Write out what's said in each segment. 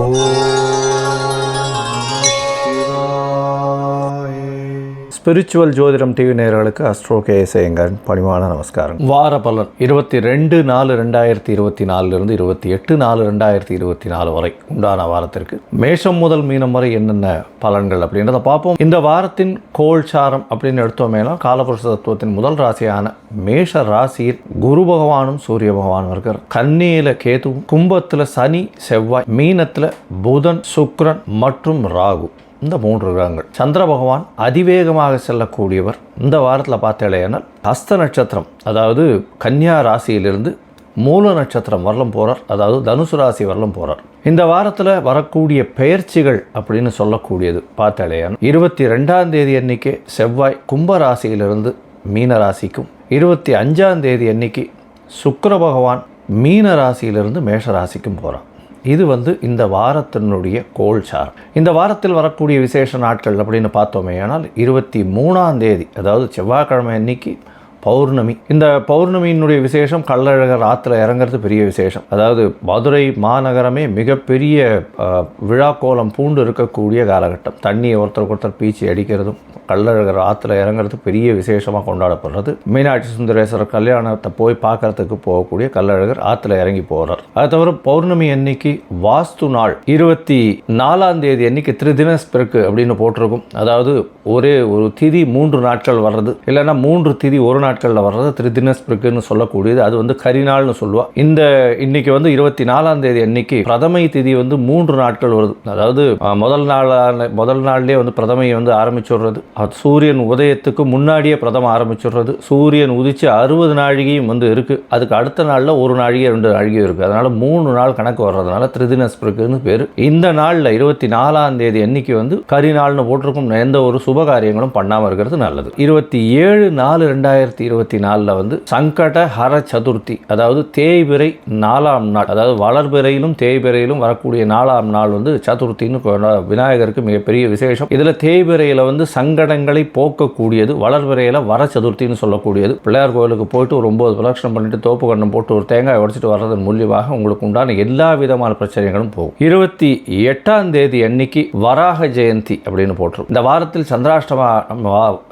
Oh. Spiritual ஜோதிடம் TV நேர்களுக்கு astro கேஎஸ்ஐயங்கன் பணிவான நமஸ்காரம். வார பலன் இருபத்தி ரெண்டு நாலு ரெண்டாயிரத்தி இருபத்தி நாலுலேருந்து இருபத்தி எட்டு நாலு ரெண்டாயிரத்தி இருபத்தி நாலு வரை உண்டான வாரத்திற்கு மேஷம் முதல் மீனம் வரை என்னென்ன பலன்கள் அப்படின்றத பார்ப்போம். இந்த வாரத்தின் கோல்சாரம் அப்படின்னு எடுத்தோமேனா காலபுருஷ தத்துவத்தின் முதல் ராசியான மேஷ ராசியில் குரு பகவானும் சூரிய பகவானும் இருக்கிறார். கன்னியில கேதுவும் கும்பத்தில் சனி செவ்வாய் மீனத்தில் புதன் சுக்ரன் மற்றும் ராகு. இந்த மூன்று கிரகங்கள். சந்திர பகவான் அதிவேகமாக செல்லக்கூடியவர். இந்த வாரத்தில் பார்த்தேனால் ஹஸ்த நட்சத்திரம் அதாவது கன்னியா ராசியிலிருந்து மூல நட்சத்திரம் வரலும் போகிறார் அதாவது தனுசு ராசி வரலும் போகிறார் இந்த வாரத்தில் வரக்கூடிய பெயர்ச்சிகள் அப்படின்னு சொல்லக்கூடியது பார்த்தாலேயான இருபத்தி ரெண்டாம் தேதி அன்னைக்கு செவ்வாய் கும்ப ராசியிலிருந்து மீன ராசிக்கும் இருபத்தி அஞ்சாம் தேதி அன்னைக்கு சுக்கர பகவான் மீன ராசியிலிருந்து மேஷ ராசிக்கும் போகிறான் இது வந்து இந்த வாரத்தினுடைய கோல் சார். இந்த வாரத்தில் வரக்கூடிய விசேஷ நாட்கள் அப்படின்னு பார்த்தோமே ஆனால் இருபத்தி மூணாம் தேதி அதாவது செவ்வாய்க்கிழமை அன்னைக்கு பௌர்ணமி. இந்த பௌர்ணமியினுடைய விசேஷம் கள்ளழகர் ஆற்றுல இறங்குறது பெரிய விசேஷம். அதாவது மதுரை மாநகரமே மிகப்பெரிய விழா கோலம் பூண்டு இருக்கக்கூடிய காலகட்டம். தண்ணியை ஒருத்தருக்கு ஒருத்தர் பீச்சி அடிக்கிறதும் கள்ளழகர் ஆற்றுல இறங்குறது பெரிய விசேஷமாக கொண்டாடப்படுறது. மீனாட்சி சுந்தரேஸ்வரர் கல்யாணத்தை போய் பார்க்கறதுக்கு போகக்கூடிய கள்ளழகர் ஆற்றுல இறங்கி போகிறார் அது தவிர பௌர்ணமி அன்னைக்கு வாஸ்து நாள் இருபத்தி நாலாம் தேதி அன்னைக்கு திரிதினஸ்பிறகு அப்படின்னு போட்டிருக்கும். அதாவது ஒரே ஒரு திதி மூன்று நாட்கள் வர்றது. இல்லைன்னா மூன்று திதி ஒரு நாள் நாட்களில் வர்றது திரிதினஸ்பிறகுன்னு சொல்லக்கூடியது. அது வந்து கரிநாள்னு சொல்லுவா. இந்த இன்னைக்கு வந்து இருபத்தி நாலாம் தேதி அன்னைக்கு பிரதமை திதி வந்து மூன்று நாட்கள் வருது. அதாவது முதல் நாளான முதல் நாள்லேயே வந்து பிரதமையை வந்து ஆரம்பிச்சுடுறது. அது சூரியன் உதயத்துக்கு முன்னாடியே பிரதம ஆரம்பிச்சுடுறது. சூரியன் உதிச்சு அறுபது நாழிகையும் வந்து இருக்குது அதுக்கு அடுத்த நாளில் ஒரு நாழிகை ரெண்டு நாழிகை இருக்குது அதனால் மூணு நாள் கணக்கு வர்றதுனால திரிதினஸ்பிறகுன்னு பேர். இந்த நாளில் இருபத்தி நாலாம் தேதி அன்னைக்கு வந்து கரிநாள்னு போட்டிருக்கும். எந்த ஒரு சுப காரியங்களும் பண்ணாமல் இருக்கிறது நல்லது. இருபத்தி ஏழு நாலு ரெண்டாயிரத்தி இருபத்தி நாலில் வந்து சங்கட ஹர சதுர்த்தி அதாவது தேய்பிறை நாலாம் நாள் அதாவது வளர்பிறையிலும் தேய்பிறையிலும் வரக்கூடிய நாலாம் நாள் வந்து சதுர்த்தின்னு விநாயகருக்கு மிகப்பெரிய விசேஷம். இதில் தேய்பிறையில் வந்து சங்கடங்களை போக்கக்கூடியது வளர்பிறையில் வர சதுர்த்தின்னு சொல்லக்கூடியது. பிள்ளையார் கோயிலுக்கு போயிட்டு ஒரு ஒம்பது பிரதட்சணம் பண்ணிட்டு தோப்பு கண்ணம் போட்டு ஒரு தேங்காய் உடைச்சிட்டு வர்றதன் மூலியமாக உங்களுக்கு உண்டான எல்லா விதமான பிரச்சனைகளும் போகும். இருபத்தி எட்டாம் தேதி அன்னைக்கு வராக ஜெயந்தி அப்படின்னு போட்டுரும் இந்த வாரத்தில் சந்திராஷ்டமா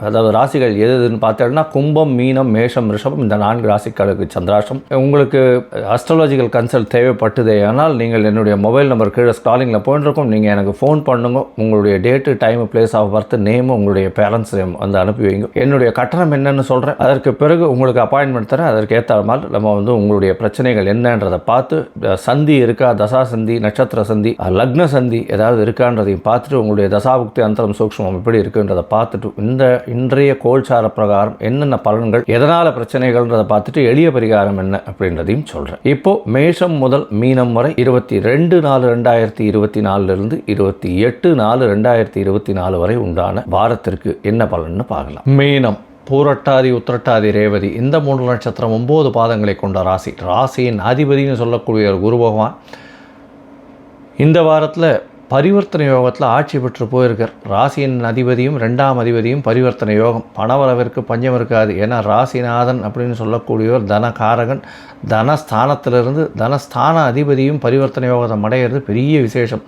அதாவது ராசிகள் எது எதுன்னு பார்த்தோம்னா கும்பம் மீனம் மேஷம் ரிஷபம் இந்த நான்கு ராசிகளுக்கு சந்திராஷ்டம். உங்களுக்கு அஸ்ட்ராலஜிக்கல் கன்சல்ட் தேவைப்பட்டதே ஆனால் நீங்கள் என்னுடைய மொபைல் நம்பர் கீழே ஸ்காலிங்கில் போயிட்டுருக்கோம் நீங்கள் எனக்கு ஃபோன் பண்ணுங்க. உங்களுடைய date time place of birth name உங்களுடைய பேரண்ட்ஸ் நேம் வந்து அனுப்பி வைங்க. என்னுடைய கட்டணம் என்னன்னு சொல்கிறேன் அதற்கு பிறகு உங்களுக்கு அப்பாயின்மெண்ட் தரேன். அதற்கு ஏற்ற மாதிரி நம்ம வந்து உங்களுடைய பிரச்சனைகள் என்னன்றதை பார்த்து சந்தி இருக்கா தசா சந்தி நட்சத்திர சந்தி லக்ன சந்தி ஏதாவது இருக்கான்றதையும் பார்த்துட்டு உங்களுடைய தசாபுக்தி அந்தரம் சூக்ஷ்மம் எப்படி இருக்குன்றதை பார்த்துட்டு இந்த இன்றைய கோல்சார பிரகாரம் என்னென்ன பலன்கள் எதனால் பிரச்சனைகள்ன்றதை பார்த்துட்டு எளிய பரிகாரம் என்ன அப்படின்றதையும் சொல்கிறேன் இப்போ மேஷம் முதல் மீனம் வரை இருபத்தி ரெண்டு நாலு ரெண்டாயிரத்தி இருபத்தி நாலுலேருந்து இருபத்தி எட்டு நாலு ரெண்டாயிரத்தி இருபத்தி நாலு வரை உண்டான வாரத்திற்கு என்ன பலன்னு பார்க்கலாம். மீனம் பூரட்டாதி உத்திரட்டாதி ரேவதி இந்த மூன்று நட்சத்திரம் ஒம்பது பாதங்களை கொண்ட ராசி. ராசியின் அதிபதினு சொல்லக்கூடிய ஒரு குரு பகவான் இந்த வாரத்தில் பரிவர்த்தனை யோகத்தில் ஆட்சி பெற்று போயிருக்கார். ராசியின் அதிபதியும் ரெண்டாம் அதிபதியும் பரிவர்த்தனை யோகம். பணவரவிற்கு பஞ்சம் இருக்காது. ஏன்னா ராசிநாதன் அப்படின்னு சொல்லக்கூடியவர் தனகாரகன். தனஸ்தானத்திலிருந்து தனஸ்தான அதிபதியும் பரிவர்த்தனை யோகத்தை அடையிறது பெரிய விசேஷம்.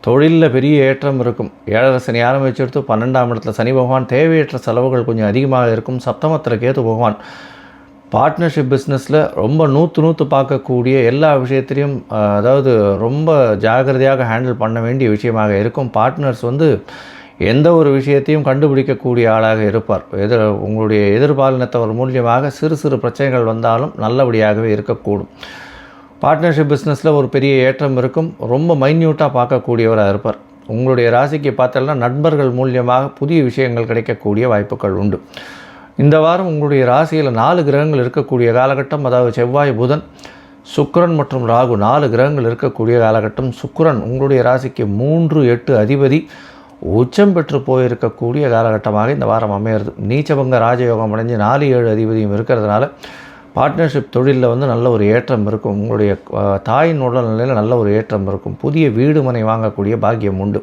தொழிலில் பெரிய ஏற்றம் இருக்கும். ஏழரை சனி ஆரம்பிச்செடுத்து பன்னெண்டாம் இடத்துல சனி பகவான். தேவையற்ற செலவுகள் கொஞ்சம் அதிகமாக இருக்கும். சப்தமத்தில் கேது பகவான். பார்ட்னர்ஷிப் பிஸ்னஸில் ரொம்ப நூற்று நூற்று பார்க்கக்கூடிய எல்லா விஷயத்திலையும் அதாவது ரொம்ப ஜாகிரதையாக ஹேண்டில் பண்ண வேண்டிய விஷயமாக இருக்கும். பார்ட்னர்ஸ் வந்து எந்த ஒரு விஷயத்தையும் கண்டுபிடிக்கக்கூடிய ஆளாக இருப்பார். எதிர் உங்களுடைய எதிர்பாலினத்தவர் மூலியமாக சிறு சிறு பிரச்சனைகள் வந்தாலும் நல்லபடியாகவே இருக்கக்கூடும். பார்ட்னர்ஷிப் பிஸ்னஸில் ஒரு பெரிய ஏற்றம் இருக்கும். ரொம்ப மைன்யூட்டாக பார்க்கக்கூடியவராக இருப்பார். உங்களுடைய ராசிக்கு பார்த்தோம்னா நண்பர்கள் மூலியமாக புதிய விஷயங்கள் கிடைக்கக்கூடிய வாய்ப்புகள் உண்டு. இந்த வாரம் உங்களுடைய ராசியில் நாலு கிரகங்கள் இருக்கக்கூடிய காலகட்டம் அதாவது செவ்வாய் புதன் சுக்கரன் மற்றும் ராகு நாலு கிரகங்கள் இருக்கக்கூடிய காலகட்டம். சுக்கிரன் உங்களுடைய ராசிக்கு மூன்று எட்டு அதிபதி உச்சம் பெற்று போயிருக்கக்கூடிய காலகட்டமாக இந்த வாரம் அமையிறது. நீச்சபங்க ராஜயோகம் அடைஞ்சு நாலு ஏழு அதிபதியும் இருக்கிறதுனால பார்ட்னர்ஷிப் தொழிலில் வந்து நல்ல ஒரு ஏற்றம் இருக்கும். உங்களுடைய தாயின் உடல்நிலையில் நல்ல ஒரு ஏற்றம் இருக்கும். புதிய வீடு மனை வாங்கக்கூடிய பாக்கியம் உண்டு.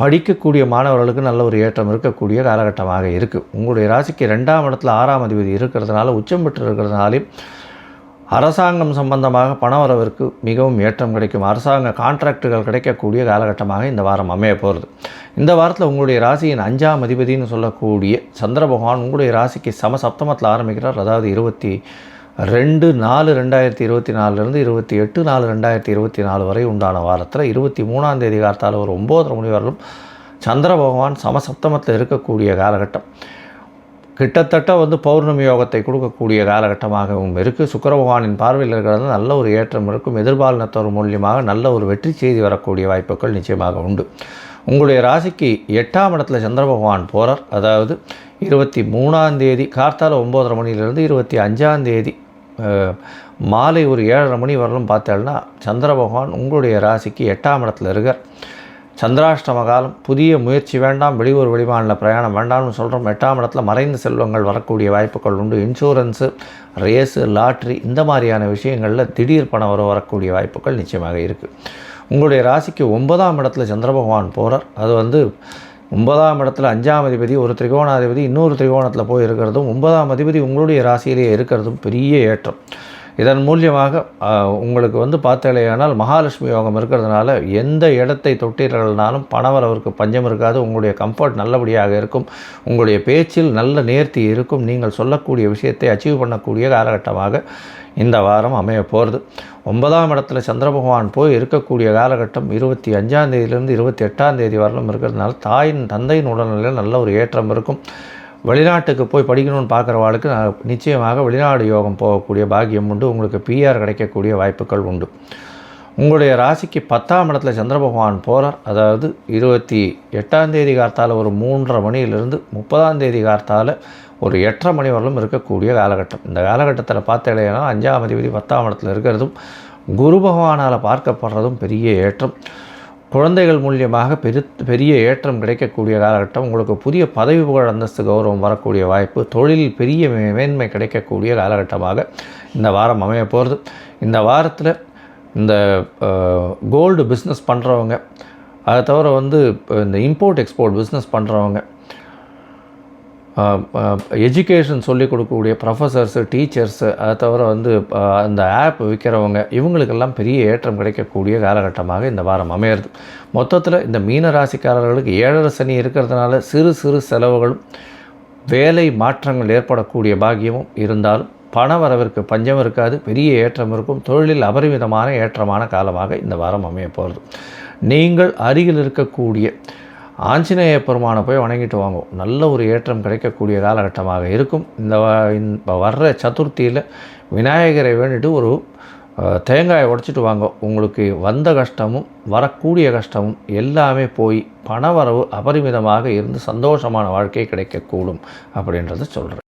படிக்கக்கூடிய மாணவர்களுக்கு நல்ல ஒரு ஏற்றம் இருக்கக்கூடிய காலகட்டமாக இருக்குது உங்களுடைய ராசிக்கு ரெண்டாம் இடத்துல ஆறாம் அதிபதி இருக்கிறதுனால உச்சம் பெற்று இருக்கிறதுனாலே அரசாங்கம் சம்பந்தமாக பணவரவிற்கு மிகவும் ஏற்றம் கிடைக்கும். அரசாங்க கான்ட்ராக்டுகள் கிடைக்கக்கூடிய காலகட்டமாக இந்த வாரம் அமைய போகிறது இந்த வாரத்தில் உங்களுடைய ராசியின் அஞ்சாம் அதிபதினு சொல்லக்கூடிய சந்திர பகவான் உங்களுடைய ராசிக்கு சம சப்தமத்தில் ஆரம்பிக்கிறார். அதாவது இருபத்தி ரெண்டு நாலு ரெண்டாயிரத்தி இருபத்தி நாலுலேருந்து இருபத்தி எட்டு நாலு ரெண்டாயிரத்தி இருபத்தி நாலு வரை உண்டான வாரத்தில் இருபத்தி மூணாம் தேதி காலத்தால் ஒரு ஒம்போதரை மணி வரலும் சந்திர பகவான் சமசப்தமத்தில் இருக்கக்கூடிய காலகட்டம். கிட்டத்தட்ட வந்து பௌர்ணமி யோகத்தை கொடுக்கக்கூடிய காலகட்டமாகவும் இருக்குது சுக்கர பகவானின் பார்வையில் இருக்கிறது நல்ல ஒரு ஏற்றம் இருக்கும். எதிர்பாலினத்தோர் மூலியமாக நல்ல ஒரு வெற்றி செய்தி வரக்கூடிய வாய்ப்புகள் நிச்சயமாக உண்டு. உங்களுடைய ராசிக்கு எட்டாம் இடத்துல சந்திர பகவான் போகிறார் அதாவது இருபத்தி மூணாம் தேதி கார்த்தால ஒம்போதரை மணியிலிருந்து இருபத்தி அஞ்சாம் தேதி மாலை ஒரு ஏழரை மணி வரலும் பார்த்தேன்னா சந்திர பகவான் உங்களுடைய ராசிக்கு எட்டாம் இடத்துல இருக்கார். சந்திராஷ்டம காலம் புதிய முயற்சி வேண்டாம் வெளியூர் வெளிமாநில பிரயாணம் வேண்டாம்னு சொல்கிறோம் எட்டாம் இடத்துல மறைந்த செல்வங்கள் வரக்கூடிய வாய்ப்புகள் உண்டு. இன்சூரன்ஸு ரேஸு லாட்ரி இந்த மாதிரியான விஷயங்களில் திடீர் பணம் வர வரக்கூடிய வாய்ப்புகள் நிச்சயமாக இருக்குது உங்களுடைய ராசிக்கு ஒன்பதாம் இடத்துல சந்திர பகவான் போகிறார் அது வந்து ஒன்பதாம் இடத்துல அஞ்சாம் அதிபதி ஒரு திரிகோணாதிபதி இன்னொரு திரிகோணத்தில் போய் இருக்கிறதும் ஒன்பதாம் அதிபதி உங்களுடைய ராசியிலேயே இருக்கிறதும் பெரிய ஏற்றம். இதன் மூலியமாக உங்களுக்கு வந்து பார்த்தாலேயானால் மகாலட்சுமி யோகம் இருக்கிறதுனால எந்த இடத்தை தொட்டீர்கள்னாலும் பணவரவிற்கு பஞ்சம் இருக்காது உங்களுடைய கம்ஃபர்ட் நல்லபடியாக இருக்கும் உங்களுடைய பேச்சில் நல்ல நேர்த்தி இருக்கும் நீங்கள் சொல்லக்கூடிய விஷயத்தை அச்சீவ் பண்ணக்கூடிய காலகட்டமாக இந்த வாரம் அமைய போகிறது ஒன்பதாம் இடத்துல சந்திர பகவான் போய் இருக்கக்கூடிய காலகட்டம் இருபத்தி அஞ்சாம் தேதியிலிருந்து இருபத்தி எட்டாம் தேதி வரலும் இருக்கிறதுனால தாயின் தந்தையின் உடல்நிலையில் நல்ல ஒரு ஏற்றம் இருக்கும். வெளிநாட்டுக்கு போய் படிக்கணும்னு பார்க்குறவாளுக்கு நிச்சயமாக வெளிநாடு யோகம் போகக்கூடிய பாக்கியம் உண்டு. உங்களுக்கு பிஆர் கிடைக்கக்கூடிய வாய்ப்புகள் உண்டு. உங்களுடைய ராசிக்கு பத்தாம் இடத்துல சந்திர பகவான் போகிறார் அதாவது இருபத்தி எட்டாம் தேதி கார்த்தால் ஒரு மூன்றரை மணியிலிருந்து முப்பதாம் தேதி கார்த்தால் ஒரு எட்டரை மணி வரலும் இருக்கக்கூடிய காலகட்டம். இந்த காலகட்டத்தில் பார்த்தீங்கன்னா அஞ்சாம் அதிபதி பத்தாம் இடத்துல இருக்கிறதும் குரு பகவானால் பார்க்கப்படுறதும் பெரிய ஏற்றம். குழந்தைகள் மூலியமாக பெரு பெரிய ஏற்றம் கிடைக்கக்கூடிய காலகட்டம் உங்களுக்கு புதிய பதவி புகழ் அந்தஸ்து கௌரவம் வரக்கூடிய வாய்ப்பு தொழிலில் பெரிய மேன்மை கிடைக்கக்கூடிய காலகட்டமாக இந்த வாரம் அமைய போகிறது இந்த வாரத்தில் இந்த கோல்டு பிஸ்னஸ் பண்ணுறவங்க அதை தவிர வந்து இந்த இம்போர்ட் எக்ஸ்போர்ட் பிஸ்னஸ் பண்ணுறவங்க எஜுகேஷன் சொல்லிக் கொடுக்கக்கூடிய ப்ரொஃபஸர்ஸு டீச்சர்ஸு அதை தவிர வந்து அந்த ஆப் விற்கிறவங்க இவங்களுக்கெல்லாம் பெரிய ஏற்றம் கிடைக்கக்கூடிய காலகட்டமாக இந்த வாரம் அமையிறது. மொத்தத்தில் இந்த மீன ராசிக்காரர்களுக்கு ஏழரை சனி இருக்கிறதுனால சிறு சிறு செலவுகளும் வேலை மாற்றங்கள் ஏற்படக்கூடிய பாக்கியமும் இருந்தாலும் பண வரவிற்கு பஞ்சம் இருக்காது பெரிய ஏற்றம் இருக்கும் தொழிலில் அபரிமிதமான ஏற்றமான காலமாக இந்த வாரம் அமைய போகிறது நீங்கள் அருகில் இருக்கக்கூடிய ஆஞ்சநேய பெருமானை போய் வணங்கிட்டு வாங்கும் நல்ல ஒரு ஏற்றம் கிடைக்கக்கூடிய காலகட்டமாக இருக்கும். இந்த வர்ற சதுர்த்தியில் விநாயகரை வேண்டிட்டு ஒரு தேங்காயை உடச்சிட்டு வாங்க. உங்களுக்கு வந்த கஷ்டமும் வரக்கூடிய கஷ்டமும் எல்லாமே போய் பணவரவு அபரிமிதமாக இருந்து சந்தோஷமான வாழ்க்கை கிடைக்கக்கூடும் அப்படின்றத சொல்கிறேன்